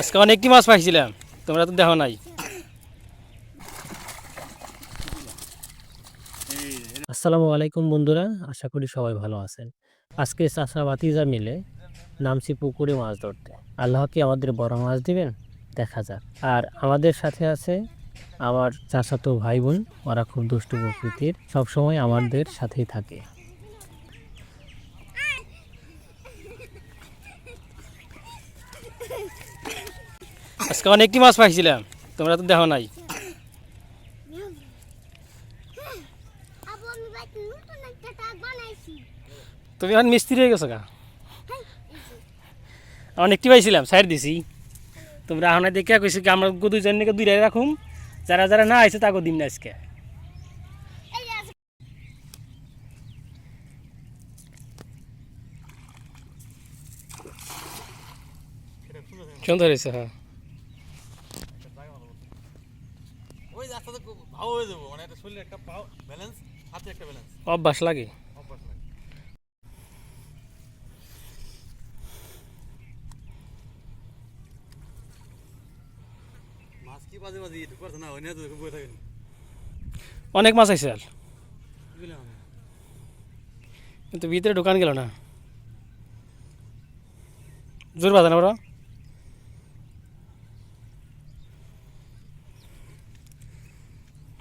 আজকে অনেকটি মাছ পাইছিলাম, তোমরা তো দেখো নাই। আসসালামু আলাইকুম বন্ধুরা, আশা করি সবাই ভালো আছেন। আজকে চাষা বাতিজা মিলে নামছি পুকুরে মাছ ধরতে। আল্লাহ কি আমাদের বড় মাছ দিবেন? দেখা যাক। আর আমাদের সাথে আছে আমার চাচাতো ভাই বোন ওরা খুব দুষ্টু প্রকৃতির, সবসময় আমাদের সাথেই থাকে। আজকে অনেকটি মাছ পাইছিলাম তোমরা তো দেখো নাই। তুমি এখন মিস্ত্রি হয়ে গেছো গা? অনেকটি পাইছিলাম সাইড দিছি। তোমরা এখন দেখে কইছি কি আমরা দুইজন নাকি দুইটাই রাখুম যারা যারা না আইছে তাকে দিন না আজকে। সুন্দর হয়েছে হ্যাঁ। ওই রাস্তাতে খুব ভালো হয়ে যাব। মানে একটা শরীরে একটা পাও ব্যালেন্স হাতে একটা ব্যালেন্স অভ্যাস লাগে। অভ্যাস লাগে। মাছ কি বাজে বাজে একটু করছে না ওই নিয়ে তো বই থাকেন। অনেক মাছ আইছে আর। বুঝলাম আমি? কিন্তু ভিতরে ঢোকান গেল না। জোর বাজা না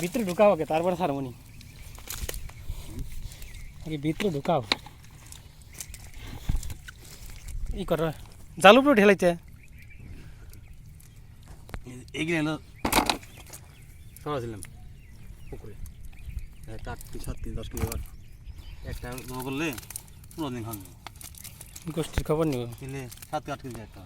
ভিতরে ঢুকাও আগে তারপরে ছাড়মনি আগে ভিতরে ঢুকাও। ই করো জাল উপরে ঢেলাইতে এগিয়ে হলো সরা ছিলাম পুকুরে। আট কেজি সাত কেজি দশ আবার একটা করলে পনেরো দিন খান গোষ্ঠীর খবর নিব। সাত আট কেজি একটা।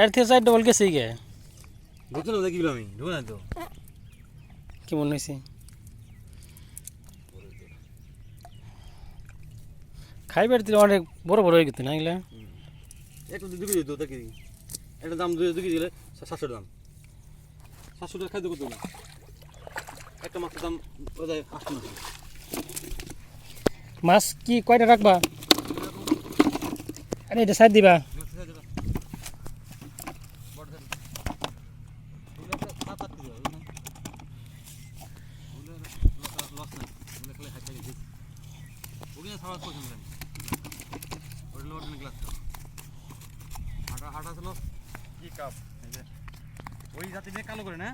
এর থেকে সাইড ডবল গেছে গে ঢুকছে না দেখিল আমি ঢুকে না তো। কেমন হয়েছে খাইবার দিলে অনেক বড় বড় হয়ে গেছে না এগুলা? একটা দুই কেজি তো দেখি। একটা দাম কেজি দিলে সাতশো দাম। সাতশো টাকা খাইতে করতে না একটা মাছের দাম যায় আটশো মাছ কি কয়টা রাখবা? আরে এটা সাইড দিবা। ওই জাতি দিয়ে কালো করে না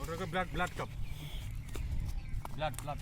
ওটা blood blood cup blood blood